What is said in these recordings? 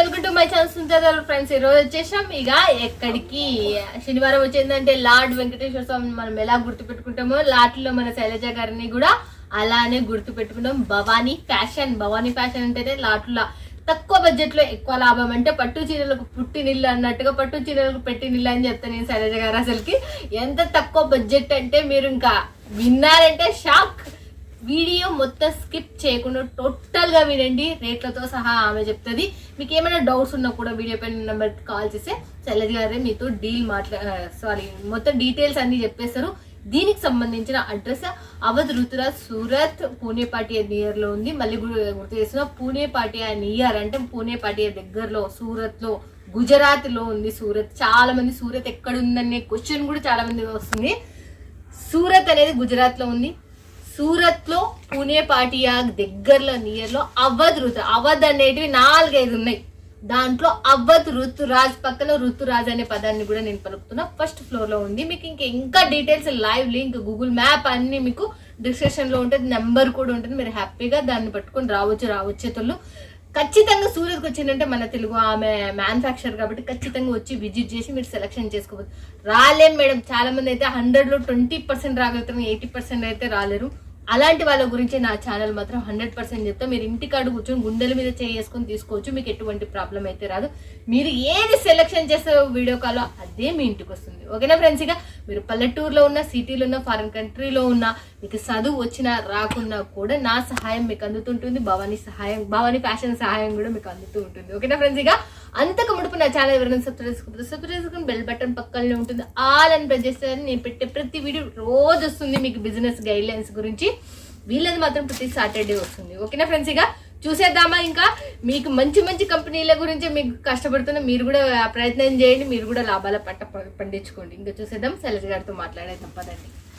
Welcome to my chance ఉంటారు friends. ఈ రోజు వచ్చేసాం ఇక ఎక్కడికి? శనివారం వచ్చిందంటే లార్డ్ వెంకటేశ్వర స్వామిని మనం ఎలా గుర్తు పెట్టుకుంటామో లాట్లో మన శైలజ గారిని కూడా అలానే గుర్తు పెట్టుకుంటాం భవానీ ఫ్యాషన్ భవానీ ఫ్యాషన్ అంటే లాట్లో తక్కువ బడ్జెట్లో ఎక్కువ లాభం అంటే పట్టు చీరలకు పుట్టి నీళ్ళు అన్నట్టుగా పట్టు చీరలకు పెట్టి నీళ్ళు అని చెప్తాను నేను శైలజ గారు అసలుకి. ఎంత తక్కువ బడ్జెట్ అంటే మీరు ఇంకా విన్నారంటే షాక్. వీడియో మొత్తం స్కిప్ చేయకుండా టోటల్గా వినండి. రేట్లతో సహా ఆమె చెప్తుంది. మీకు ఏమైనా డౌట్స్ ఉన్నా కూడా వీడియో పైన నెంబర్ కాల్ చేస్తే చల్లది గారే మీతో డీల్ మాట్లా సారీ మొత్తం డీటెయిల్స్ అన్ని చెప్పేస్తారు. దీనికి సంబంధించిన అడ్రస్ అవధ్ రుతురాజ్ సూరత్ పూణేపాటియా నియర్లో ఉంది. మళ్ళీ గుర్తు చేస్తున్నా పూణేపాటియా నియర్ అంటే పూణేపాటియా దగ్గరలో సూరత్లో గుజరాత్లో ఉంది సూరత్. చాలా మంది సూరత్ ఎక్కడ ఉందనే క్వశ్చన్ కూడా చాలా మంది వస్తుంది. సూరత్ అనేది గుజరాత్లో ఉంది. సూరత్లో పూణే పాటియా దగ్గరలో నియర్లో అవధ్ ఋతు అవధ్ అనేటివి నాలుగైదు ఉన్నాయి. దాంట్లో అవధ్ ఋతురాజ్ పక్కన ఋతురాజ్ అనే పదాన్ని కూడా నేను పలుకుతున్నా. ఫస్ట్ ఫ్లోర్లో ఉంది. మీకు ఇంకా ఇంకా details live link Google map అన్ని మీకు డిస్క్రిప్షన్లో ఉంటుంది. నెంబర్ కూడా ఉంటుంది. మీరు హ్యాపీగా దాన్ని పట్టుకొని రావచ్చు రావచ్చేతోళ్ళు ఖచ్చితంగా సూరత్కి వచ్చిందంటే మన తెలుగు ఆమె మ్యానుఫ్యాక్చర్ కాబట్టి ఖచ్చితంగా వచ్చి విజిట్ చేసి మీరు సెలెక్షన్ చేసుకోవచ్చు. రాలేం మేడం. చాలా మంది అయితే హండ్రెడ్లో ట్వంటీ పర్సెంట్ రాగలుగుతారు ఎయిటీ పర్సెంట్ అయితే రాలేరు. అలాంటి వాళ్ళ గురించి నా ఛానల్ మాత్రం హండ్రెడ్ పర్సెంట్ చెప్తా. మీరు ఇంటికాడ కూర్చొని గుండెల మీద చేసుకొని తీసుకోవచ్చు మీకు ఎటువంటి ప్రాబ్లం అయితే రాదు. మీరు ఏది సెలెక్షన్ చేస్తే వీడియో కాల్లో అదే మీ ఇంటికి వస్తుంది. ఓకేనా ఫ్రెండ్స్ ఇక మీరు పల్లెటూరులో ఉన్న సిటీలో ఉన్న ఫారిన్ కంట్రీలో ఉన్న మీకు చదువు వచ్చినా రాకున్నా కూడా నా సహాయం మీకు అందుతుంటుంది. భవానీ సహాయం భవానీ ఫ్యాషన్ సహాయం కూడా మీకు అందుతూ ఉంటుంది. ఓకేనా ఫ్రెండ్స్? ఇక అంతకు ముడుపు నా ఛానల్ ఎవరైనా సబ్స్క్రైబ్ చేసుకోకపోతే సబ్స్క్రైబ్ చేసుకుని బెల్ బటన్ పక్కనే ఉంటుంది. ఆల్ అని ప్రెస్ చేస్తారని నేను పెట్టే ప్రతి వీడియో రోజు వస్తుంది మీకు బిజినెస్ గైడ్ లైన్స్ గురించి. వీళ్ళది మాత్రం ప్రతి సాటర్డే వస్తుంది. ఓకేనా ఫ్రెండ్స్? ఇక చూసేద్దామా ఇంకా? మీకు మంచి మంచి కంపెనీల గురించి మీకు కష్టపడుతున్న మీరు కూడా ప్రయత్నం చేయండి. మీరు కూడా లాభాల పట్ట ప- పండించుకోండి. ఇంకా చూసేద్దాం. శైలజ గారితో మాట్లాడే తప్పదండి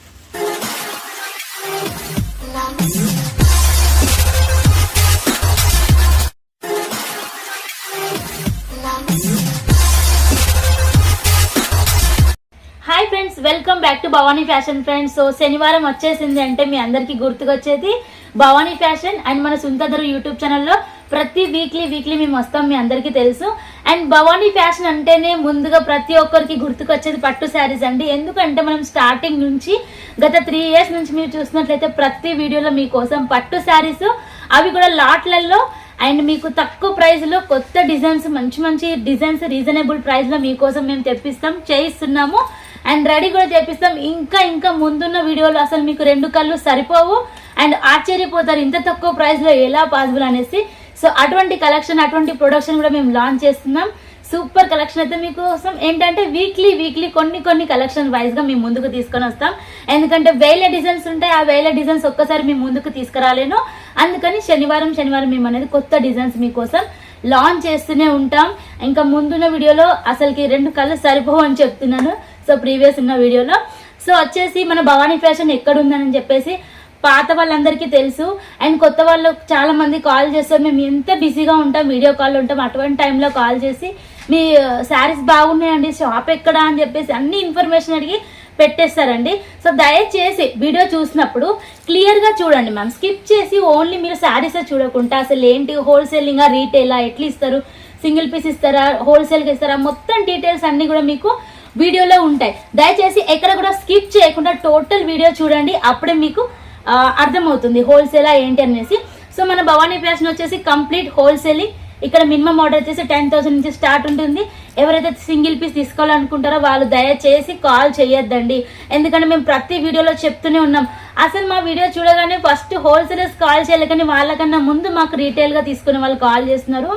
hi friends welcome back to Bhavani fashion friends. So శనివారం వచ్చేసింది అంటే మీ అందరికీ గుర్తుకొచ్చేది భవానీ ఫ్యాషన్ అండ్ మన సుంతధరు యూట్యూబ్ ఛానల్లో ప్రతి వీక్లీ వీక్లీ మేము వస్తాం మీ అందరికీ తెలుసు. అండ్ భవానీ ఫ్యాషన్ అంటేనే ముందుగా ప్రతి ఒక్కరికి గుర్తుకొచ్చేది పట్టు శారీస్ అండి. ఎందుకంటే మనం స్టార్టింగ్ నుంచి గత త్రీ ఇయర్స్ నుంచి మీరు చూసినట్లయితే ప్రతి వీడియోలో మీకోసం పట్టు శారీస్ అవి కూడా లాట్లలో అండ్ మీకు తక్కువ ప్రైస్లో కొత్త డిజైన్స్ మంచి మంచి డిజైన్స్ రీజనబుల్ ప్రైస్లో మీకోసం మేము తెప్పిస్తాం చేయిస్తున్నాము. అండ్ రెడీ కూడా చేపిస్తాం ఇంకా ఇంకా ముందున్న వీడియోలు అసలు మీకు రెండు కళ్ళు సరిపోవు. అండ్ ఆశ్చర్యపోతారు ఇంత తక్కువ ప్రైస్లో ఎలా పాసిబుల్ అనేసి. సో అటువంటి కలెక్షన్ అటువంటి ప్రొడక్షన్ కూడా మేము లాంచ్ చేస్తున్నాం. సూపర్ కలెక్షన్ అయితే మీకోసం. ఏంటంటే వీక్లీ వీక్లీ కొన్ని కొన్ని కలెక్షన్ వైజ్గా మేము ముందుకు తీసుకొని వస్తాం. ఎందుకంటే వేల డిజైన్స్ ఉంటాయి. ఆ వేల డిజైన్స్ ఒక్కసారి మేము ముందుకు తీసుకురాలేను. అందుకని శనివారం శనివారం మేము అనేది కొత్త డిజైన్స్ మీకోసం లాంచ్ చేస్తూనే ఉంటాం. ఇంకా ముందున్న వీడియోలో అసలుకి రెండు కళ్ళు సరిపోవు అని చెప్తున్నాను. సో ప్రీవియస్ ఉన్న వీడియోలో. సో వచ్చేసి మన భవానీ ఫ్యాషన్ ఎక్కడుందని చెప్పేసి పాత వాళ్ళందరికీ తెలుసు. అండ్ కొత్త వాళ్ళు చాలా మంది కాల్ చేస్తారు. మేము ఎంత బిజీగా ఉంటాం వీడియో కాల్ ఉంటాం అటువంటి టైంలో కాల్ చేసి మీ శారీస్ బాగున్నాయండి షాప్ ఎక్కడ? అని చెప్పేసి అన్ని ఇన్ఫర్మేషన్ అడిగి పెట్టేస్తారండి. సో దయచేసి వీడియో చూసినప్పుడు క్లియర్గా చూడండి మ్యామ్. స్కిప్ చేసి ఓన్లీ మీరు శారీసే చూడకుండా అసలు ఏంటి హోల్సేలింగా రీటైలా ఎట్లా ఇస్తారు? సింగిల్ పీస్ ఇస్తారా? హోల్సేల్గా ఇస్తారా? మొత్తం డీటెయిల్స్ అన్నీ కూడా మీకు వీడియోలో ఉంటాయి. దయచేసి ఎక్కడ కూడా స్కిప్ చేయకుండా టోటల్ వీడియో చూడండి. అప్పుడే మీకు అర్థమవుతుంది హోల్సేలా ఏంటి అనేసి. సో మన భవానీ ఫ్యాషన్ వచ్చేసి కంప్లీట్ హోల్సేలింగ్ ఇక్కడ మినిమం ఆర్డర్ వచ్చేసి టెన్ థౌసండ్ నుంచి స్టార్ట్ ఉంటుంది. ఎవరైతే సింగిల్ పీస్ తీసుకోవాలనుకుంటారో వాళ్ళు దయచేసి కాల్ చేయొద్దండి. ఎందుకంటే మేము ప్రతి వీడియోలో చెప్తూనే ఉన్నాం. అసలు మా వీడియో చూడగానే ఫస్ట్ హోల్సేలర్స్ కాల్ చేయాలి కానీ వాళ్ళకన్నా ముందు మాకు రీటైల్గా తీసుకునే వాళ్ళు కాల్ చేస్తున్నారు.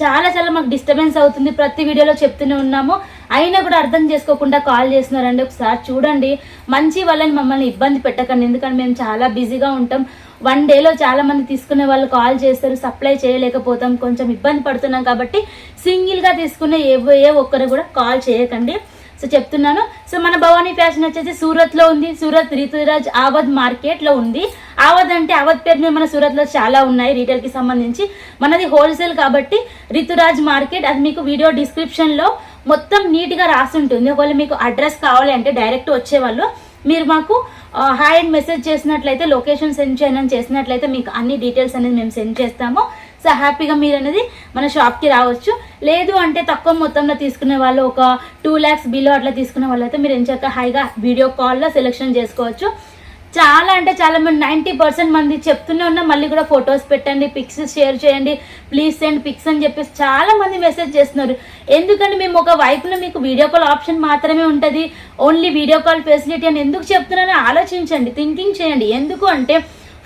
చాలా చాలా మాకు డిస్టర్బెన్స్ అవుతుంది. ప్రతి వీడియోలో చెప్తూనే ఉన్నాము. అయినా కూడా అర్థం చేసుకోకుండా కాల్ చేస్తున్నారండి. ఒకసారి చూడండి. మంచి వాళ్ళని మమ్మల్ని ఇబ్బంది పెట్టకండి. ఎందుకంటే మేము చాలా బిజీగా ఉంటాం. వన్ డేలో చాలా మంది తీసుకునే వాళ్ళు కాల్ చేస్తారు. సప్లై చేయలేకపోతాం. కొంచెం ఇబ్బంది పడుతున్నాం కాబట్టి సింగిల్గా తీసుకునే ఏ ఏ ఒక్కరు కూడా కాల్ చేయకండి. సో చెప్తున్నాను. సో మన భవానీ ఫ్యాషన్ వచ్చేసి సూరత్లో ఉంది. సూరత్ రితురాజ్ ఆవద్ మార్కెట్లో ఉంది. ఆవద్ అంటే ఆవద్ పేరు మీద మన సూరత్లో చాలా ఉన్నాయి రీటైల్కి సంబంధించి. మనది హోల్సేల్ కాబట్టి రితురాజ్ మార్కెట్ అది మీకు వీడియో డిస్క్రిప్షన్లో మొత్తం నీట్గా రాసుంటుంది. రాసి ఉంటుంది ఒకవేళ మీకు అడ్రస్ కావాలి అంటే డైరెక్ట్ వచ్చేవాళ్ళు మీరు మాకు హాయ్ అండ్ మెసేజ్ చేసినట్లయితే లొకేషన్ సెండ్ చేయని చేసినట్లయితే మీకు అన్ని డీటెయిల్స్ అనేది మేము సెండ్ చేస్తాము. సో హ్యాపీగా మీరు అనేది మన షాప్కి రావచ్చు. లేదు అంటే తక్కువ మొత్తంలో తీసుకునే వాళ్ళు ఒక టూ ల్యాక్స్ బిలో అట్లా తీసుకునే వాళ్ళు అయితే మీరు ఎంచక్క హైగా వీడియో కాల్లో సెలెక్షన్ చేసుకోవచ్చు. చాలా అంటే చాలా మంది నైంటీ పర్సెంట్ మంది చెప్తూనే ఉన్నా మళ్ళీ కూడా ఫొటోస్ పెట్టండి పిక్స్ షేర్ చేయండి ప్లీజ్ సెండ్ పిక్స్ అని చెప్పేసి చాలా మంది మెసేజ్ చేస్తున్నారు. ఎందుకంటే మేము ఒక వైపులో మీకు వీడియో కాల్ ఆప్షన్ మాత్రమే ఉంటుంది. ఓన్లీ వీడియో కాల్ ఫెసిలిటీ అని ఎందుకు చెప్తున్నానని ఆలోచించండి థింకింగ్ చేయండి. ఎందుకు అంటే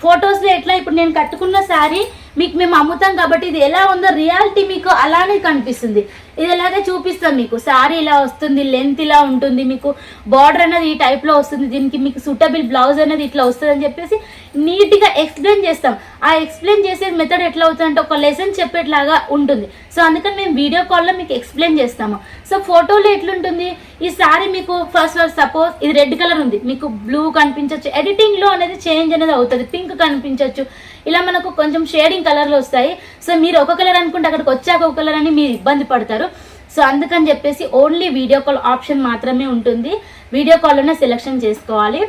ఫొటోస్లో ఎట్లా ఇప్పుడు నేను కట్టుకున్న శారీ మీకు మేము అమ్ముతాం కాబట్టి ఇది ఎలా ఉందో రియాలిటీ మీకు అలానే కనిపిస్తుంది. ఇది ఎలాగే చూపిస్తాం మీకు. శారీ ఇలా వస్తుంది లెంత్ ఇలా ఉంటుంది మీకు బార్డర్ అనేది ఈ టైప్లో వస్తుంది దీనికి మీకు సూటబుల్ బ్లౌజ్ అనేది ఇట్లా వస్తుంది అని చెప్పేసి నీట్గా ఎక్స్ప్లెయిన్ చేస్తాం. ఆ ఎక్స్ప్లెయిన్ చేసే మెథడ్ ఎట్లా అవుతుందంటే ఒక లెసన్ చెప్పేట్లాగా ఉంటుంది. సో అందుకని మేము వీడియో కాల్లో మీకు ఎక్స్ప్లెయిన్ చేస్తాము. సో ఫోటోలో ఎట్లుంటుంది? ఈ శారీ మీకు ఫస్ట్ సపోజ్ ఇది రెడ్ కలర్ ఉంది. మీకు బ్లూ కనిపించవచ్చు ఎడిటింగ్లో అనేది చేంజ్ అనేది అవుతుంది. పింక్ కనిపించవచ్చు ఇలా మనకు కొంచెం షేడింగ్ కలర్లు వస్తాయి. సో మీరు ఒక కలర్ అనుకుంటే అక్కడికి వచ్చాక ఒక కలర్ అని మీరు ఇబ్బంది పడతారు. సో అందుకని చెప్పేసి ఓన్లీ వీడియో కాల్ ఆప్షన్ మాత్రమే ఉంటుంది. వీడియో కాల్లోనే సెలెక్షన్ చేసుకోవాలి.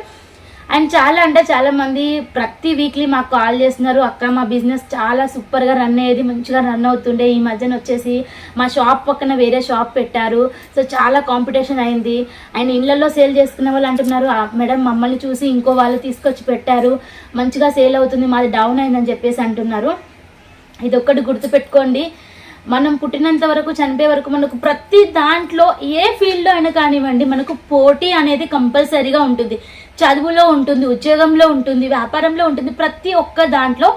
అండ్ చాలా అంటే చాలా మంది ప్రతి వీక్లీ మాకు కాల్ చేస్తున్నారు. అక్క మా బిజినెస్ చాలా సూపర్గా రన్ అయ్యేది మంచిగా రన్ అవుతుండే. ఈ మధ్యన వచ్చేసి మా షాప్ పక్కన వేరే షాప్ పెట్టారు. సో చాలా కాంపిటీషన్ అయింది. ఆయన ఇళ్ళలో సేల్ చేసుకునే వాళ్ళు అంటున్నారు. మేడం మమ్మల్ని చూసి ఇంకో వాళ్ళు తీసుకొచ్చి పెట్టారు. మంచిగా సేల్ అవుతుంది మాది డౌన్ అయిందని చెప్పేసి అంటున్నారు. ఇది ఒక్కటి గుర్తుపెట్టుకోండి. మనం పుట్టినంత వరకు చనిపోయే వరకు మనకు ప్రతి దాంట్లో ఏ ఫీల్డ్లో అయినా కానివ్వండి మనకు పోటీ అనేది కంపల్సరీగా ఉంటుంది. చదువులో ఉంటుంది ఉద్యోగంలో ఉంటుంది వ్యాపారంలో ఉంటుంది ప్రతి ఒక్క దాంట్లో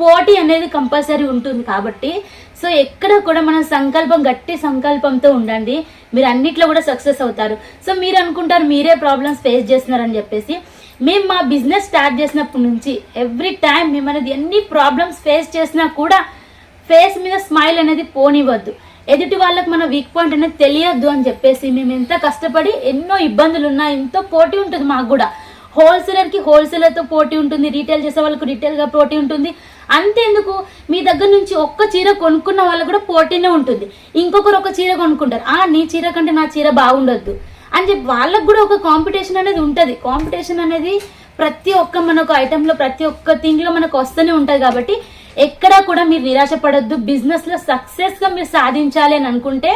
పోటీ అనేది కంపల్సరీ ఉంటుంది కాబట్టి. సో ఎక్కడ కూడా మన సంకల్పం గట్టి సంకల్పంతో ఉండండి. మీరు అన్నిట్లో కూడా సక్సెస్ అవుతారు. సో మీరు అనుకుంటారు మీరే ప్రాబ్లమ్స్ ఫేస్ చేస్తున్నారని చెప్పేసి. మేము మా బిజినెస్ స్టార్ట్ చేసినప్పటి నుంచి ఎవ్రీ టైం మేము అనేది ఎన్ని ప్రాబ్లమ్స్ ఫేస్ చేసినా కూడా ఫేస్ మీద స్మైల్ అనేది పోనివ్వద్దు. ఎదుటి వాళ్ళకి మన వీక్ పాయింట్ అనేది తెలియద్దు అని చెప్పేసి మేము ఎంత కష్టపడి ఎన్నో ఇబ్బందులు ఉన్నా ఎంతో పోటీ ఉంటుంది మాకు కూడా. హోల్సేలర్కి హోల్సేలర్తో పోటీ ఉంటుంది రీటైల్ చేసే వాళ్ళకి రీటైల్గా పోటీ ఉంటుంది. అంతేందుకు? మీ దగ్గర నుంచి ఒక్క చీర కొనుక్కున్న వాళ్ళకు కూడా పోటీనే ఉంటుంది. ఇంకొకరు ఒక చీర కొనుక్కుంటారు. ఆ నీ చీర కంటే నా చీర బాగుండొద్దు. అని చెప్పి వాళ్ళకు కూడా ఒక కాంపిటీషన్ అనేది ఉంటుంది. కాంపిటీషన్ అనేది ప్రతి ఒక్క మనకు ఐటెంలో ప్రతి ఒక్క థింగ్లో మనకు వస్తూనే ఉంటుంది కాబట్టి ఎక్కడా కూడా మీరు నిరాశపడొద్దు. బిజినెస్లో సక్సెస్గా మీరు సాధించాలి అని అనుకుంటే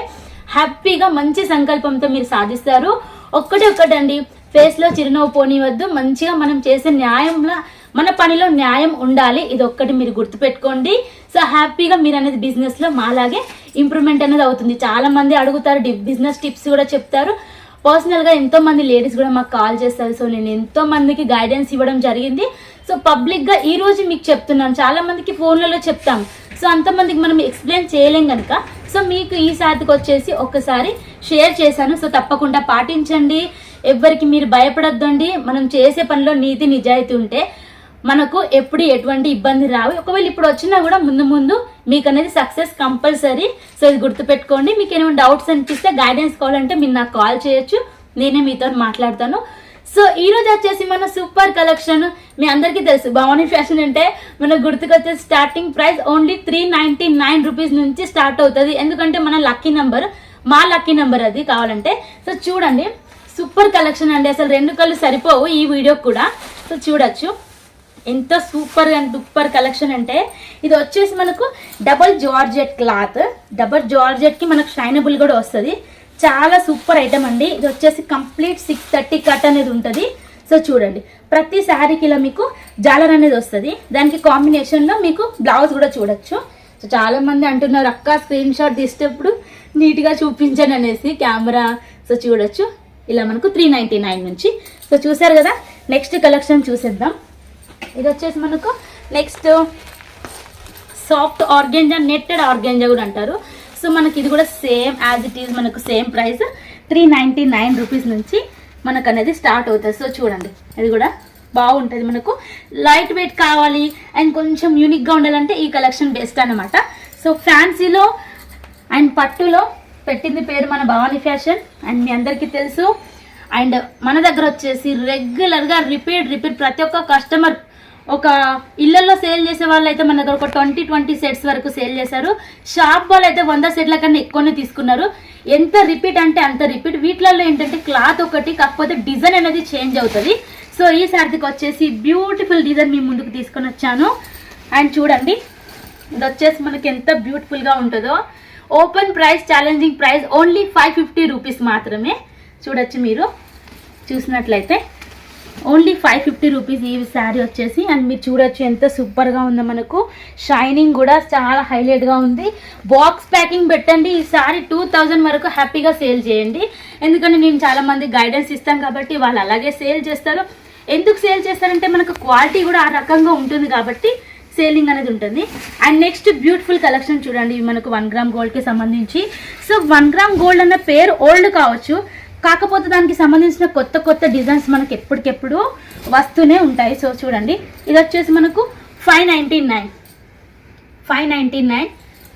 హ్యాపీగా మంచి సంకల్పంతో మీరు సాధిస్తారు. ఒక్కటే ఒక్కటండి ఫేస్లో చిరునవ్వు పోనివద్దు మంచిగా మనం చేసే న్యాయంలో మన పనిలో న్యాయం ఉండాలి. ఇది ఒక్కటి మీరు గుర్తుపెట్టుకోండి. సో హ్యాపీగా మీరు అనేది బిజినెస్లో మాలాగే ఇంప్రూవ్మెంట్ అనేది అవుతుంది. చాలా మంది అడుగుతారు బిజినెస్ టిప్స్ కూడా చెప్తారు. పర్సనల్గా ఎంతో మంది లేడీస్ కూడా మాకు కాల్ చేస్తారు. సో నేను ఎంతో మందికి గైడెన్స్ ఇవ్వడం జరిగింది. సో పబ్లిక్గా ఈ రోజు మీకు చెప్తున్నాను. చాలా మందికి ఫోన్లలో చెప్తాం. సో అంతమందికి మనం ఎక్స్ప్లెయిన్ చేయలేం కనుక సో మీకు ఈ సాతికి వచ్చేసి ఒక్కసారి షేర్ చేశాను. సో తప్పకుండా పాటించండి. ఎవ్వరికి మీరు భయపడొద్దండి. మనం చేసే పనిలో నీతి నిజాయితీ ఉంటే మనకు ఎప్పుడు ఎటువంటి ఇబ్బంది రావు. ఒకవేళ ఇప్పుడు వచ్చినా కూడా ముందు ముందు మీకు అనేది సక్సెస్ కంపల్సరీ సో ఇది గుర్తుపెట్టుకోండి. మీకు ఏమైనా డౌట్స్ అనిపిస్తే గైడెన్స్ కావాలంటే మీరు నాకు కాల్ చేయొచ్చు. నేనే మీతో మాట్లాడతాను. సో ఈ రోజు వచ్చేసి మన సూపర్ కలెక్షన్. మీ అందరికీ తెలుసు భవానీ ఫ్యాషన్ అంటే మన గుర్తుకొచ్చే starting price only three ninety nine rupees నుంచి స్టార్ట్ అవుతుంది. ఎందుకంటే మన లక్కీ నెంబర్ మా లక్కీ నెంబర్ అది కావాలంటే. సో చూడండి సూపర్ కలెక్షన్ అండి. అసలు రెండు కళ్ళు సరిపోవు ఈ వీడియోకి కూడా. సో చూడొచ్చు. ఎంత సూపర్ అండ్ సూపర్ కలెక్షన్ అంటే. ఇది వచ్చేసి మనకు డబల్ జార్జెట్ క్లాత్ డబల్ జార్జెట్కి మనకు షైనబుల్ కూడా వస్తుంది. చాలా సూపర్ ఐటమ్ అండి. ఇది వచ్చేసి కంప్లీట్ సిక్స్ థర్టీ కట్ అనేది ఉంటుంది. సో చూడండి ప్రతి శారీకి ఇలా మీకు జాలర్ అనేది వస్తుంది. దానికి కాంబినేషన్లో మీకు బ్లౌజ్ కూడా చూడొచ్చు. సో చాలామంది అంటున్నారు అక్క స్క్రీన్ షాట్ తీసేటప్పుడు నీట్గా చూపించాను అనేసి కెమెరా సో చూడొచ్చు. ఇలా మనకు త్రీ నైంటీ నైన్ నుంచి. సో చూసారు కదా నెక్స్ట్ కలెక్షన్ చూసేద్దాం. ఇది వచ్చేసి మనకు next soft organza netted organza కూడా అంటారు. సో మనకి ఇది కూడా సేమ్ యాజ్ ఇట్ ఈజ్ మనకు same price three ninety nine rupees నుంచి మనకు అనేది స్టార్ట్ అవుతుంది. సో చూడండి ఇది కూడా బాగుంటుంది మనకు. లైట్ వెయిట్ కావాలి అండ్ కొంచెం యూనిక్గా ఉండాలంటే ఈ కలెక్షన్ బెస్ట్ అనమాట సో ఫ్యాన్సీలో అండ్ పట్టులో పెట్టింది పేరు మన భవానీ ఫ్యాషన్ అండ్ మీ అందరికీ తెలుసు. అండ్ మన దగ్గర వచ్చేసి రెగ్యులర్గా రిపీట్ రిపీట్ ప్రతి ఒక్క కస్టమర్ ఒక ఇళ్ళలో సేల్ చేసే వాళ్ళు అయితే మన దగ్గర ఒక ట్వంటీ ట్వంటీ సెట్స్ వరకు సేల్ చేశారు. షాప్ వాళ్ళు అయితే వంద సెట్ల కన్నా ఎక్కువనే తీసుకున్నారు. ఎంత రిపీట్ అంటే అంత రిపీట్. వీటిలలో ఏంటంటే క్లాత్ ఒకటి కాకపోతే డిజైన్ అనేది చేంజ్ అవుతుంది. సో ఈ శారీకి వచ్చేసి బ్యూటిఫుల్ డిజైన్ మీ ముందుకు తీసుకొని వచ్చాను. అండ్ చూడండి ఇది వచ్చేసి మనకి ఎంత బ్యూటిఫుల్గా ఉంటుందో. Open price challenging price only five fifty rupees మాత్రమే. చూడొచ్చు మీరు. చూసినట్లయితే. ఓన్లీ ఫైవ్ ఫిఫ్టీ రూపీస్ ఈ శారీ వచ్చేసి. అండ్ మీరు చూడొచ్చు ఎంత సూపర్గా ఉందో మనకు. షైనింగ్ కూడా చాలా హైలైట్గా ఉంది. బాక్స్ ప్యాకింగ్ పెట్టండి. ఈ శారీ టూ థౌజండ్ వరకు హ్యాపీగా సేల్ చేయండి. ఎందుకంటే నేను చాలా మంది గైడెన్స్ ఇస్తాను కాబట్టి వాళ్ళు అలాగే సేల్ చేస్తారు. ఎందుకు సేల్ చేస్తారంటే మనకు క్వాలిటీ కూడా ఆ రకంగా ఉంటుంది కాబట్టి సేలింగ్ అనేది ఉంటుంది. అండ్ నెక్స్ట్ బ్యూటిఫుల్ కలెక్షన్ చూడండి. మనకు వన్ గ్రామ్ గోల్డ్కి సంబంధించి. సో వన్ గ్రామ్ గోల్డ్ అన్న పేరు ఓల్డ్ కావచ్చు. కాకపోతే దానికి సంబంధించిన కొత్త కొత్త డిజైన్స్ మనకి ఎప్పటికెప్పుడు వస్తూనే ఉంటాయి. సో చూడండి ఇది వచ్చేసి మనకు five ninety nine. Five ninety nine.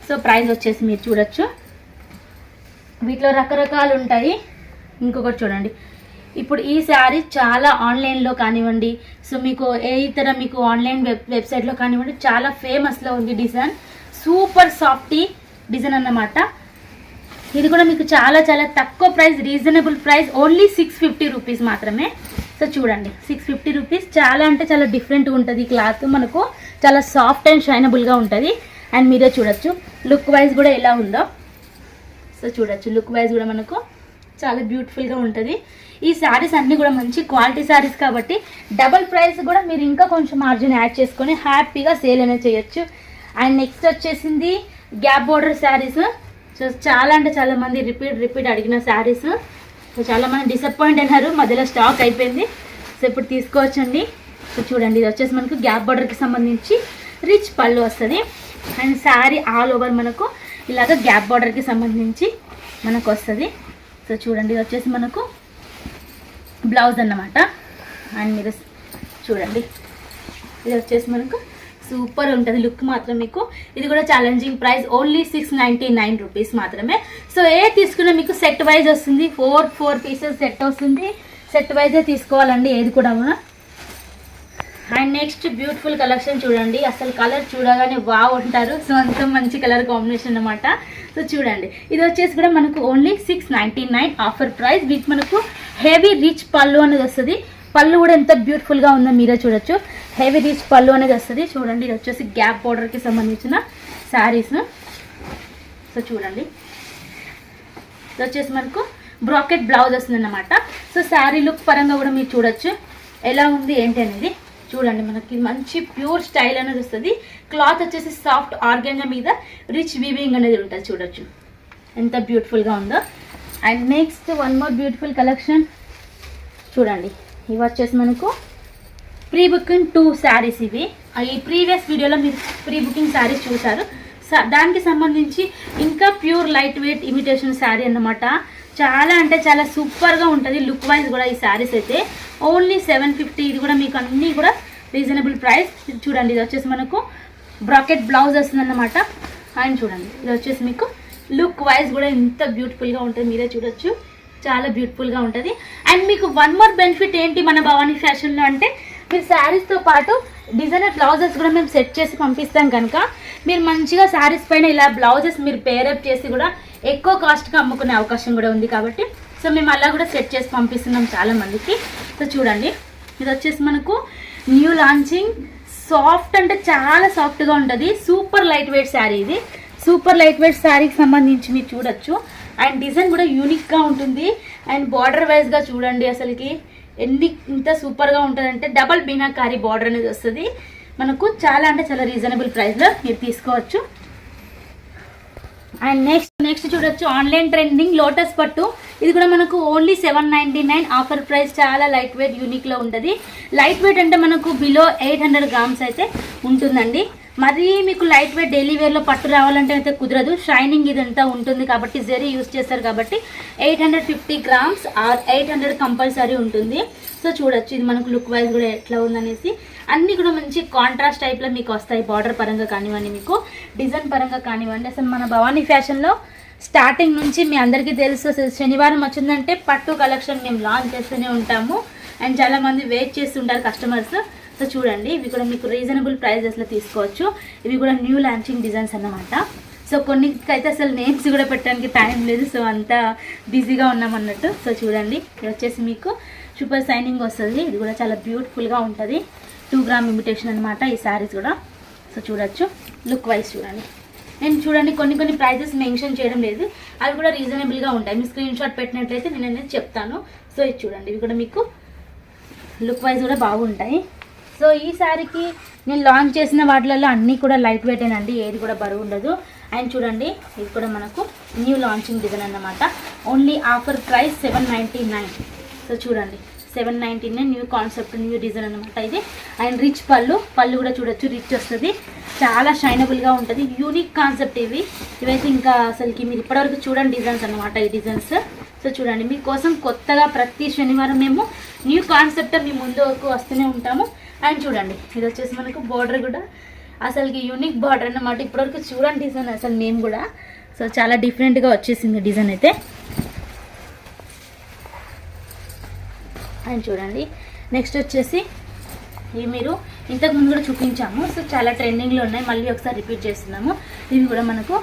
So price వచ్చేసి మీరు చూడొచ్చు. వీటిలో రకరకాలు ఉంటాయి. ఇంకొకటి చూడండి. ఇప్పుడు ఈ శారీ చాలా ఆన్లైన్లో కానివ్వండి సో మీకు ఏ ఇతర మీకు ఆన్లైన్ వెబ్ వెబ్సైట్లో కానివ్వండి చాలా ఫేమస్లో ఉంది డిజైన్. సూపర్ సాఫ్టీ డిజైన్ అన్నమాట. ఇది కూడా మీకు చాలా చాలా తక్కువ price reasonable price only six fifty rupees మాత్రమే. సో చూడండి సిక్స్ ఫిఫ్టీ రూపీస్ చాలా అంటే చాలా డిఫరెంట్గా ఉంటుంది. క్లాత్ మనకు చాలా సాఫ్ట్ అండ్ షైనబుల్గా ఉంటుంది. అండ్ మీరే చూడొచ్చు. లుక్ వైజ్ కూడా ఎలా ఉందో. సో చూడొచ్చు. లుక్ వైజ్ కూడా మనకు చాలా బ్యూటిఫుల్గా ఉంటుంది. ఈ శారీస్ అన్నీ కూడా మంచి క్వాలిటీ శారీస్ కాబట్టి డబల్ ప్రైస్ కూడా మీరు ఇంకా కొంచెం మార్జిన్ యాడ్ చేసుకొని హ్యాపీగా సేల్ అనేది చేయొచ్చు. అండ్ నెక్స్ట్ వచ్చేసింది గ్యాప్ బోర్డర్ శారీస్ సో చాలా అంటే చాలా మంది రిపీట్ రిపీట్ అడిగిన శారీస్ సో చాలా మంది డిసప్పాయింట్ అయినారు. మధ్యలో స్టాక్ అయిపోయింది. సో ఇప్పుడు తీసుకోవచ్చండి. సో చూడండి ఇది వచ్చేసి మనకు గ్యాప్ బార్డర్కి సంబంధించి రిచ్ పళ్ళు వస్తుంది. అండ్ శారీ ఆల్ ఓవర్ మనకు ఇలాగ గ్యాప్ బార్డర్కి సంబంధించి మనకు వస్తుంది. సో చూడండి ఇది వచ్చేసి మనకు బ్లౌజ్ అన్నమాట. అండ్ మీరు చూడండి. ఇది వచ్చేసి మనకు సూపర్ ఉంటుంది లుక్ మాత్రం మీకు. ఇది కూడా challenging price only six ninety nine rupees మాత్రమే. సో ఏ తీసుకున్నా మీకు సెట్ వైజ్ వస్తుంది. ఫోర్ ఫోర్ పీసెస్ సెట్ వస్తుంది. సెట్ వైజే తీసుకోవాలండి ఏది కూడా అండ్ నెక్స్ట్ బ్యూటిఫుల్ కలెక్షన్ చూడండి. అసలు కలర్ చూడగానే వావ్ సో అంత మంచి కలర్ కాంబినేషన్ అనమాట సో చూడండి. ఇది వచ్చేసి కూడా మనకు only six ninety nine offer price వీటి మనకు హెవీ రిచ్ పళ్ళు అనేది వస్తుంది. పళ్ళు కూడా ఎంత బ్యూటిఫుల్గా ఉందో మీరే చూడొచ్చు. హెవీ రిచ్ పళ్ళు అనేది వస్తుంది. చూడండి ఇది వచ్చేసి గ్యాప్ బోర్డర్కి సంబంధించిన శారీస్ సో చూడండి. ఇది వచ్చేసి మనకు బ్రాకెట్ బ్లౌజ్ వస్తుంది అనమాట సో శారీ లుక్ పరంగా కూడా మీరు చూడొచ్చు. ఎలా ఉంది ఏంటి అనేది చూడండి మనకి. మంచి ప్యూర్ స్టైల్ అనేది వస్తుంది. క్లాత్ వచ్చేసి సాఫ్ట్ ఆర్గాన్జా మీద రిచ్ వీవింగ్ అనేది ఉంటుంది చూడొచ్చు. ఎంత బ్యూటిఫుల్గా ఉందో. And next one more beautiful collection చూడండి. ఇవి వచ్చేసి మనకు ప్రీ బుకింగ్ టూ శారీస్ ఇవి. ఈ ప్రీవియస్ వీడియోలో మీరు ప్రీ బుకింగ్ శారీస్ చూశారు. స- దానికి సంబంధించి ఇంకా pure light weight imitation sari అన్నమాట. చాలా అంటే చాలా సూపర్గా ఉంటుంది లుక్ వైజ్ కూడా ఈ శారీస్ అయితే. ఓన్లీ సెవెన్ ఫిఫ్టీ ఇది కూడా మీకు అన్నీ కూడా రీజనబుల్ ప్రైస్. చూడండి ఇది వచ్చేసి మనకు బ్రాకెట్ బ్లౌజ్ వస్తుంది అన్నమాట. అండ్ చూడండి ఇది వచ్చేసి మీకు లుక్ వైజ్ కూడా ఎంత బ్యూటిఫుల్గా ఉంటుంది మీరే చూడొచ్చు. చాలా బ్యూటిఫుల్గా ఉంటుంది. అండ్ మీకు వన్ మోర్ బెనిఫిట్ ఏంటి మన భవానీ ఫ్యాషన్లో అంటే మీరు శారీస్తో పాటు డిజైనర్ బ్లౌజెస్ కూడా మేము సెట్ చేసి పంపిస్తాం కనుక. మీరు మంచిగా శారీస్ పైన ఇలా బ్లౌజెస్ మీరు పేరప్ చేసి కూడా ఎక్కువ కాస్ట్గా అమ్ముకునే అవకాశం కూడా ఉంది కాబట్టి. సో మేము అలా కూడా సెట్ చేసి పంపిస్తున్నాం చాలా మందికి. సో చూడండి. ఇది వచ్చేసి మనకు న్యూ లాంచింగ్ సాఫ్ట్ అంటే చాలా సాఫ్ట్గా ఉంటుంది. సూపర్ లైట్ వెయిట్ శారీ ఇది. సూపర్ లైట్ వెయిట్ శారీకి సంబంధించి మీరు చూడొచ్చు. అండ్ డిజైన్ కూడా యూనిక్గా ఉంటుంది. అండ్ బార్డర్ వైజ్గా చూడండి అసలుకి. ఎన్ని ఇంత సూపర్గా ఉంటుందంటే డబల్ బీనాకారి బార్డర్ అనేది వస్తుంది. మనకు చాలా అంటే చాలా రీజనబుల్ ప్రైస్లో మీరు తీసుకోవచ్చు. అండ్ నెక్స్ట్ నెక్స్ట్ చూడొచ్చు. ఆన్లైన్ ట్రెండింగ్ లోటస్ పట్టు. ఇది కూడా మనకు only seven ninety nine offer price చాలా లైట్ వెయిట్ యూనిక్లో ఉంటుంది. లైట్ వెయిట్ అంటే మనకు బిలో ఎయిట్ హండ్రెడ్ గ్రామ్స్ అయితే ఉంటుందండి. మరీ మీకు లైట్ వెయిట్ డైలీ వేర్లో పట్టు రావాలంటే అయితే కుదరదు. షైనింగ్ ఇదంతా ఉంటుంది కాబట్టి జరీ యూస్ చేస్తారు కాబట్టి eight hundred fifty grams or eight hundred compulsory ఉంటుంది. సో చూడొచ్చు ఇది మనకు లుక్ వైజ్ కూడా ఎట్లా ఉందనేసి. అన్నీ కూడా మంచి కాంట్రాస్ట్ టైప్లో మీకు వస్తాయి. బార్డర్ పరంగా కానివ్వండి మీకు డిజైన్ పరంగా కానివ్వండి. అసలు మన భవానీ ఫ్యాషన్లో స్టార్టింగ్ నుంచి మీ అందరికీ తెలుసు శనివారం వచ్చిందంటే పట్టు కలెక్షన్ మేము లాంచ్ చేస్తూనే ఉంటాము. అండ్ చాలా మంది వెయిట్ చేస్తుంటారు కస్టమర్స్ సో చూడండి ఇవి కూడా మీకు రీజనబుల్ ప్రైజెస్లో తీసుకోవచ్చు. ఇవి కూడా న్యూ లాంచింగ్ డిజైన్స్ అన్నమాట. సో కొన్నికైతే అసలు నేమ్స్ కూడా పెట్టడానికి టైం లేదు. సో అంతా బిజీగా ఉన్నాం అన్నట్టు. సో చూడండి ఇది వచ్చేసి మీకు సూపర్ సైనింగ్ వస్తుంది. ఇది కూడా చాలా బ్యూటిఫుల్గా ఉంటుంది. టూ గ్రామ్ ఇమిటేషన్ అనమాట ఈ శారీస్ కూడా. సో చూడొచ్చు. లుక్ వైజ్ చూడండి. నేను చూడండి కొన్ని కొన్ని ప్రైజెస్ మెన్షన్ చేయడం లేదు. అవి కూడా రీజనబుల్గా ఉంటాయి. మీ స్క్రీన్ షాట్ పెట్టినట్లయితే నేను అనేది చెప్తాను. సో ఇది చూడండి ఇవి కూడా మీకు లుక్ వైజ్ కూడా బాగుంటాయి. సో ఈ శారీకి నేను లాంచ్ చేసిన వాటిలలో అన్నీ కూడా లైట్ వెయిట్ అండి ఏది కూడా బరువు ఉండదు. అండ్ చూడండి ఇది కూడా మనకు న్యూ లాంచింగ్ డిజైన్ అన్నమాట. Only offer price seven ninety nine so చూడండి. Seven ninety new concept new design అనమాట ఇది. అండ్ రిచ్ పళ్ళు పళ్ళు కూడా చూడొచ్చు రిచ్ వస్తుంది. చాలా షైనబుల్గా ఉంటుంది. యూనిక్ కాన్సెప్ట్ ఇవి. ఇవైతే ఇంకా అసలుకి మీరు ఇప్పటివరకు చూడండి డిజైన్స్ అనమాట ఈ డిజైన్స్. సో చూడండి మీకోసం కొత్తగా ప్రతి శనివారం మేము న్యూ కాన్సెప్ట్ మీ ముందుకు వస్తూనే ఉంటాము. అండ్ చూడండి ఇది వచ్చేసి మనకు బార్డర్ కూడా. అసలుకి యూనిక్ బార్డర్ అన్నమాట. ఇప్పటివరకు చూడండి డిజైన్ అసలు మేము కూడా. సో చాలా డిఫరెంట్గా వచ్చేసింది డిజైన్ అయితే. అని చూడండి. నెక్స్ట్ వచ్చేసి ఇవి మీరు ఇంతకు ముందు కూడా చూపించాము. సో చాలా ట్రెండింగ్లో ఉన్నాయి. మళ్ళీ ఒకసారి రిపీట్ చేస్తున్నాము. ఇవి కూడా మనకు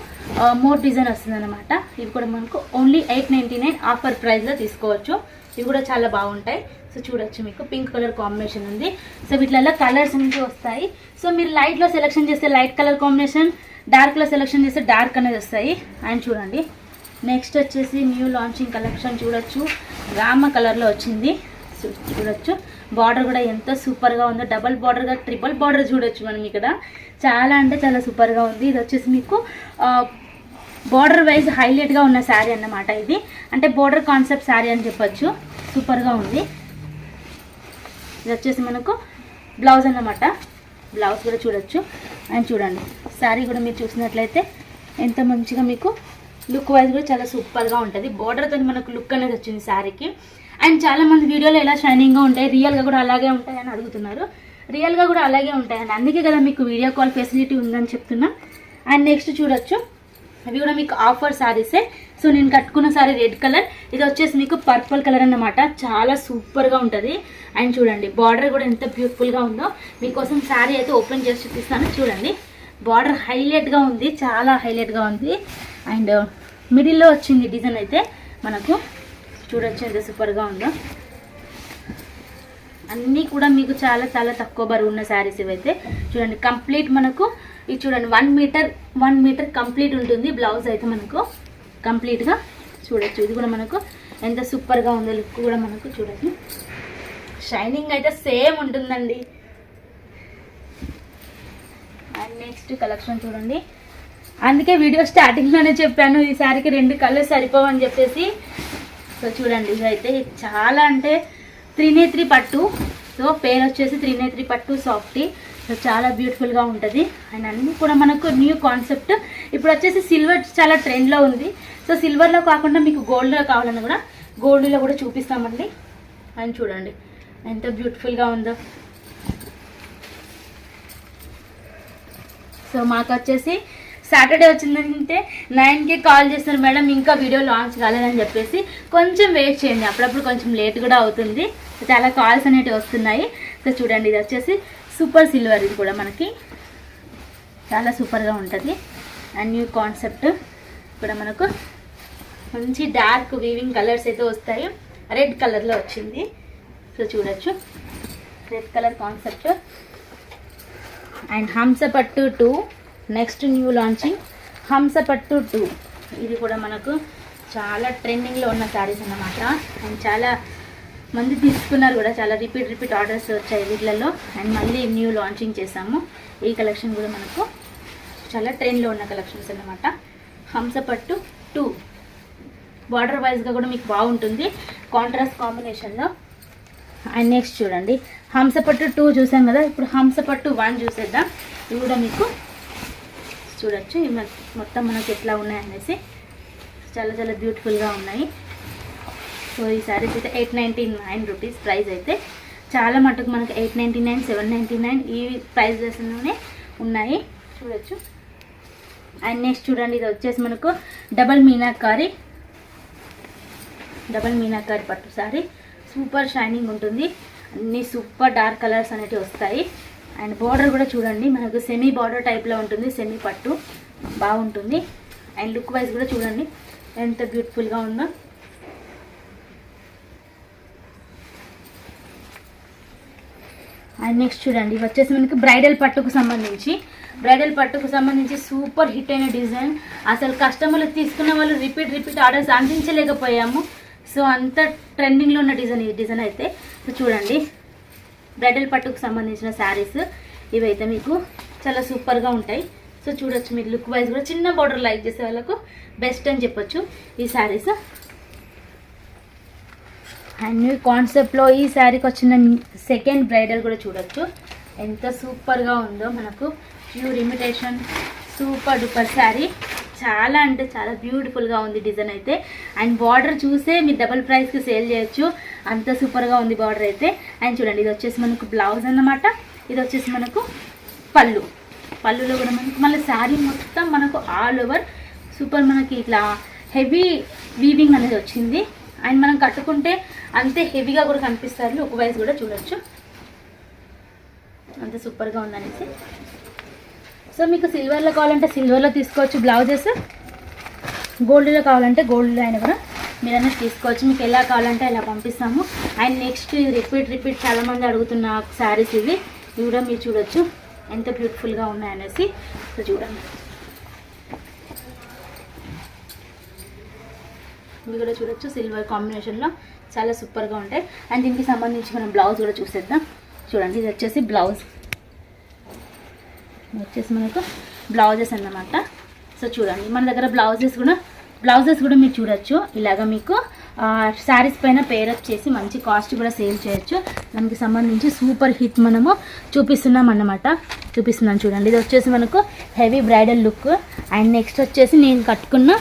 మోర్ డిజైన్ వస్తుందన్నమాట. ఇవి కూడా మనకు only eight ninety nine offer ప్రైస్లో తీసుకోవచ్చు. ఇవి కూడా చాలా బాగుంటాయి. సో చూడొచ్చు మీకు. పింక్ కలర్ కాంబినేషన్ ఉంది. సో వీటిలలో కలర్స్ అనేవి వస్తాయి. సో మీరు లైట్లో సెలెక్షన్ చేస్తే లైట్ కలర్ కాంబినేషన్ డార్క్లో సెలెక్షన్ చేస్తే డార్క్ అనేది వస్తాయి. అండ్ చూడండి. నెక్స్ట్ వచ్చేసి న్యూ లాంచింగ్ కలెక్షన్ చూడొచ్చు. రామ కలర్లో వచ్చింది. చూడొచ్చు. బార్డర్ కూడా ఎంత సూపర్గా ఉందో డబల్ బార్డర్గా ట్రిపుల్ బార్డర్ చూడొచ్చు మనం ఇక్కడ. చాలా అంటే చాలా సూపర్గా ఉంది. ఇది వచ్చేసి మీకు బార్డర్ వైజ్ హైలైట్గా ఉన్న శారీ అన్నమాట ఇది. అంటే బార్డర్ కాన్సెప్ట్ శారీ అని చెప్పొచ్చు. సూపర్గా ఉంది. ఇది వచ్చేసి మనకు బ్లౌజ్ అన్నమాట. బ్లౌజ్ కూడా చూడొచ్చు. అండ్ చూడండి శారీ కూడా మీరు చూసినట్లయితే ఎంత మంచిగా మీకు లుక్ వైజ్ కూడా చాలా సూపర్గా ఉంటుంది. బార్డర్తో మనకు లుక్ అనేది వచ్చింది శారీకి అండ్ చాలా మంది వీడియోలో ఎలా షైనింగ్గా ఉంటాయి రియల్గా కూడా అలాగే ఉంటాయని అడుగుతున్నారు. రియల్గా కూడా అలాగే ఉంటాయండి అందుకే కదా మీకు వీడియో కాల్ ఫెసిలిటీ ఉందని చెప్తున్నా. అండ్ నెక్స్ట్ చూడొచ్చు. అవి కూడా మీకు ఆఫర్ శారీసే సో నేను కట్టుకున్న శారీ రెడ్ కలర్ ఇది వచ్చేసి మీకు పర్పుల్ కలర్ అన్నమాట. చాలా సూపర్గా ఉంటుంది. అండ్ చూడండి బార్డర్ కూడా ఎంత బ్యూటిఫుల్గా ఉందో. మీకోసం శారీ అయితే ఓపెన్ చేసి చూపిస్తాను. చూడండి బార్డర్ హైలైట్గా ఉంది. చాలా హైలైట్గా ఉంది. అండ్ మిడిల్లో uh, వచ్చింది డిజైన్ అయితే మనకు. చూడొచ్చు ఎంత సూపర్గా ఉందో. అన్నీ కూడా మీకు చాలా చాలా తక్కువ బరువు ఉన్న శారీస్ ఇవైతే చూడండి కంప్లీట్ మనకు ఇది చూడండి one metre one metre complete ఉంటుంది. బ్లౌజ్ అయితే మనకు కంప్లీట్గా చూడొచ్చు. ఇది కూడా మనకు ఎంత సూపర్గా ఉందో లుక్ కూడా మనకు చూడండి షైనింగ్ అయితే సేమ్ ఉంటుందండి. అండ్ నెక్స్ట్ కలెక్షన్ చూడండి. అందుకే వీడియో స్టార్టింగ్లోనే చెప్పాను ఈ శారీకి రెండు కలర్స్ సరిపోవని చెప్పేసి. సో చూడండి ఇదైతే చాలా అంటే త్రినేత్రి పట్టు. సో పేరు వచ్చేసి త్రినేత్రి పట్టు సాఫ్టీ. సో చాలా బ్యూటిఫుల్గా ఉంటుంది. అండ్ అన్నీ కూడా మనకు న్యూ కాన్సెప్ట్ ఇప్పుడు వచ్చేసి సిల్వర్ చాలా ట్రెండ్లో ఉంది. సో సిల్వర్లో కాకుండా మీకు గోల్డ్లో కావాలన్నా కూడా గోల్డ్లో కూడా చూపిస్తామండి. అండ్ చూడండి ఎంత బ్యూటిఫుల్గా ఉందో. సో మాకు వచ్చేసి సాటర్డే వచ్చిందంటే నైన్కి కాల్ చేస్తారు మేడం ఇంకా వీడియో లాంచ్ కాలేదని చెప్పేసి కొంచెం వెయిట్ చేయండి. అప్పుడప్పుడు కొంచెం లేట్ కూడా అవుతుంది. చాలా కాల్స్ అనేటివి వస్తున్నాయి. సో చూడండి ఇది వచ్చేసి సూపర్ సిల్వర్ ఇది కూడా మనకి. చాలా సూపర్గా ఉంటుంది. అండ్ న్యూ కాన్సెప్ట్ ఇక్కడ మనకు. మంచి డార్క్ వీవింగ్ కలర్స్ అయితే వస్తాయి. రెడ్ కలర్లో వచ్చింది. సో చూడొచ్చు. Red colour concept and Hamsapattu two next new launching Hamsapattu two ఇది కూడా మనకు చాలా ట్రెండింగ్లో ఉన్న శారీస్ అన్నమాట. అండ్ చాలా మంది తీసుకున్నారు కూడా చాలా రిపీట్ రిపీట్ ఆర్డర్స్ వచ్చాయి వీటిలలో. అండ్ మళ్ళీ న్యూ లాంచింగ్ చేసాము ఈ కలెక్షన్ కూడా మనకు చాలా ట్రెండ్లో ఉన్న కలెక్షన్స్ అన్నమాట. హంసపట్టు టూ బార్డర్ వైజ్గా కూడా మీకు బాగుంటుంది. కాంట్రాస్ట్ కాంబినేషన్లో అండ్ నెక్స్ట్ చూడండి. హంసపట్టు టూ చూసాం కదా ఇప్పుడు హంసపట్టు వన్ చూసేద్దాం. ఇది కూడా మీకు చూడొచ్చు. ఇవి మొత్తం మనకి ఎట్లా ఉన్నాయి అనేసి చాలా చాలా బ్యూటిఫుల్గా ఉన్నాయి. సో ఈ శారీస్ అయితే eight ninety nine rupees price అయితే. చాలా మటుకు మనకి eight ninety nine seven ninety nine ఈ ప్రైజెస్లోనే ఉన్నాయి. చూడొచ్చు. అండ్ నెక్స్ట్ చూడండి ఇది వచ్చేసి మనకు డబల్ మీనాకారి డబల్ మీనాకారి పట్టు సారీ సూపర్ షైనింగ్ ఉంటుంది. అన్ని సూపర్ డార్క్ కలర్స్ అనేటివి వస్తాయి. అండ్ బార్డర్ కూడా చూడండి మనకు సెమీ బార్డర్ టైప్లో ఉంటుంది సెమీ పట్టు. బాగుంటుంది. అండ్ లుక్ వైజ్ కూడా చూడండి ఎంత బ్యూటిఫుల్గా ఉందో. అండ్ నెక్స్ట్ చూడండి ఇవి వచ్చేసి మనకి బ్రైడల్ పట్టుకు సంబంధించి. బ్రైడల్ పట్టుకు సంబంధించి సూపర్ హిట్ అయిన డిజైన్ అసలు కస్టమర్లు తీసుకున్న వాళ్ళు రిపీట్ రిపీట్ ఆర్డర్స్ అందించలేకపోయాము. సో అంత ట్రెండింగ్లో ఉన్న డిజైన్ ఈ డిజైన్ అయితే. సో చూడండి. బ్రైడల్ పట్టుకు సంబంధించిన శారీస్ ఇవైతే మీకు చాలా సూపర్గా ఉంటాయి. సో చూడొచ్చు మీరు లుక్ వైజ్ కూడా చిన్న బార్డర్ లైక్ చేసే వాళ్ళకు బెస్ట్ అని చెప్పొచ్చు ఈ శారీస్. అండ్ న్యూ కాన్సెప్ట్లో ఈ శారీకి వచ్చిన సెకండ్ బ్రైడల్ కూడా చూడొచ్చు. ఎంత సూపర్గా ఉందో మనకు pure imitation super duper sari. చాలా అంటే చాలా బ్యూటిఫుల్గా ఉంది డిజైన్ అయితే. అండ్ బార్డర్ చూసే మీరు డబుల్ ప్రైస్కి సేల్ చేయొచ్చు. అంత సూపర్గా ఉంది బార్డర్ అయితే. అండ్ చూడండి ఇది వచ్చేసి మనకు బ్లౌజ్ అన్నమాట. ఇది వచ్చేసి మనకు పళ్ళు. పళ్ళులో కూడా మనకు మళ్ళీ శారీ మొత్తం మనకు ఆల్ ఓవర్ సూపర్ మనకి ఇట్లా హెవీ వీవింగ్ అనేది వచ్చింది. అండ్ మనం కట్టుకుంటే అంతే హెవీగా కూడా కనిపిస్తారు. లుక్ వైజ్ కూడా చూడొచ్చు. అంత సూపర్గా ఉందనేసి. సో మీకు సిల్వర్లో కావాలంటే సిల్వర్లో తీసుకోవచ్చు బ్లౌజెస్. గోల్డ్లో కావాలంటే గోల్డ్లో అయినా కూడా మీరు అనేది తీసుకోవచ్చు. మీకు ఎలా కావాలంటే అలా పంపిస్తాము. అండ్ నెక్స్ట్ రిపీట్ రిపీట్ చాలామంది అడుగుతున్న శారీస్ ఇవి. ఇవి కూడా మీరు చూడొచ్చు. ఎంత బ్యూటిఫుల్గా ఉన్నాయనేసి సో చూడండి. ఇవి కూడా చూడొచ్చు. సిల్వర్ కాంబినేషన్లో చాలా సూపర్గా ఉంటాయి. అండ్ దీనికి సంబంధించి మనం బ్లౌజ్ కూడా చూసేద్దాం. చూడండి ఇది వచ్చేసి బ్లౌజ్. వచ్చేసి మనకు బ్లౌజెస్ అన్నమాట. సో చూడండి మన దగ్గర బ్లౌజెస్ కూడా బ్లౌజెస్ కూడా మీరు చూడొచ్చు. ఇలాగ మీకు శారీస్ పైన పేరప్ చేసి మంచి కాస్ట్ కూడా సేవ్ చేయొచ్చు. దానికి సంబంధించి సూపర్ హిట్ మనము చూపిస్తున్నాం అన్నమాట. చూపిస్తున్నాను చూడండి. ఇది వచ్చేసి మనకు heavy bridal look and next వచ్చేసి నేను కట్టుకున్న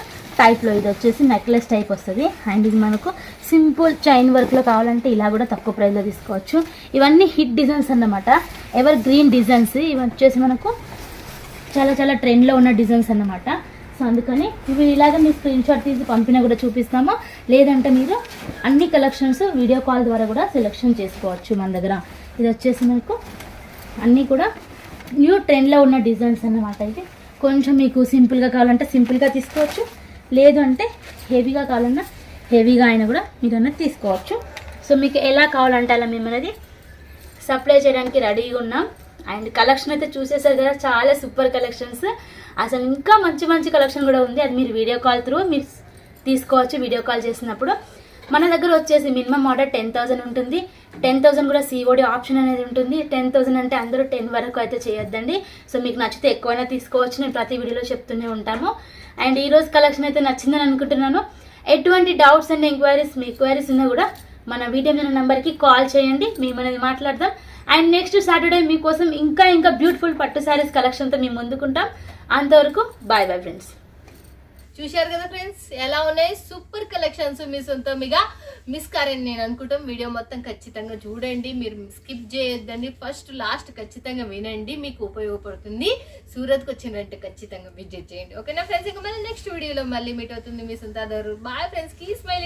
టైప్లో ఇది వచ్చేసి నెక్లెస్ టైప్ వస్తుంది. అండ్ ఇది మనకు సింపుల్ చైన్ వర్క్లో కావాలంటే ఇలా కూడా తక్కువ ప్రైస్లో తీసుకోవచ్చు. ఇవన్నీ హిట్ డిజైన్స్ అన్నమాట. ఎవర్ గ్రీన్ డిజైన్స్ ఇవి వచ్చేసి మనకు చాలా చాలా ట్రెండ్లో ఉన్న డిజైన్స్ అన్నమాట. సో అందుకని ఇవి ఇలాగ మీ స్క్రీన్ షాట్ తీసి పంపినా కూడా చూపిస్తాము. లేదంటే మీరు అన్ని కలెక్షన్స్ వీడియో కాల్ ద్వారా కూడా సెలెక్షన్ చేసుకోవచ్చు మన దగ్గర. ఇది వచ్చేసి మనకు అన్నీ కూడా న్యూ ట్రెండ్లో ఉన్న డిజైన్స్ అన్నమాట ఇది. కొంచెం మీకు సింపుల్గా కావాలంటే సింపుల్గా తీసుకోవచ్చు. లేదు అంటే హెవీగా కావాలన్నా హెవీగా అయినా కూడా మీరు అన్నది తీసుకోవచ్చు. సో మీకు ఎలా కావాలంటే అలా మేము అనేది సప్లై చేయడానికి రెడీగా ఉన్నాం. అండ్ కలెక్షన్ అయితే చూసేసారు కదా చాలా సూపర్ కలెక్షన్స్. అసలు ఇంకా మంచి మంచి కలెక్షన్ కూడా ఉంది. అది మీరు వీడియో కాల్ త్రూ మీరు తీసుకోవచ్చు వీడియో కాల్ చేసినప్పుడు. మన దగ్గర వచ్చేసి మినిమం ఆర్డర్ టెన్ థౌసండ్ ఉంటుంది. టెన్ థౌసండ్ కూడా సిఓడి ఆప్షన్ అనేది ఉంటుంది. టెన్ థౌసండ్ అంటే అందరూ టెన్ వరకు అయితే చేయొద్దండి. సో మీకు నచ్చితే ఎక్కువైనా తీసుకోవచ్చు. నేను ప్రతి వీడియోలో చెప్తూనే ఉంటాము. అండ్ ఈరోజు కలెక్షన్ అయితే నచ్చిందని అనుకుంటున్నాను. ఎటువంటి డౌట్స్ అండ్ ఎంక్వైరీస్ మీ ఎంక్వైరీస్ ఉన్నా కూడా మన వీడియో మీద నెంబర్కి కాల్ చేయండి. మేము అనేది మాట్లాడదాం అండ్ నెక్స్ట్ సాటర్డే మీకోసం ఇంకా ఇంకా బ్యూటిఫుల్ పట్టు శారీస్ కలెక్షన్తో మేము ముందుకుంటాం. అంతవరకు బాయ్ బాయ్ ఫ్రెండ్స్ చూశారు కదా ఫ్రెండ్స్? ఎలా ఉన్నాయి? సూపర్ కలెక్షన్స్ మీ సొంతమిగా మిస్ కారని నేను అనుకుంటాం వీడియో మొత్తం ఖచ్చితంగా చూడండి. మీరు స్కిప్ చేయొద్దండి. ఫస్ట్ లాస్ట్ ఖచ్చితంగా వినండి. మీకు ఉపయోగపడుతుంది. సూరత్కి వచ్చినట్టు ఖచ్చితంగా విజిట్ చేయండి. ఓకేనా ఫ్రెండ్స్? ఇంకా మళ్ళీ నెక్స్ట్ వీడియోలో మళ్ళీ మీట్ అవుతుంది మీ సొంత బాయ్ ఫ్రెండ్స్కి స్మైలింగ్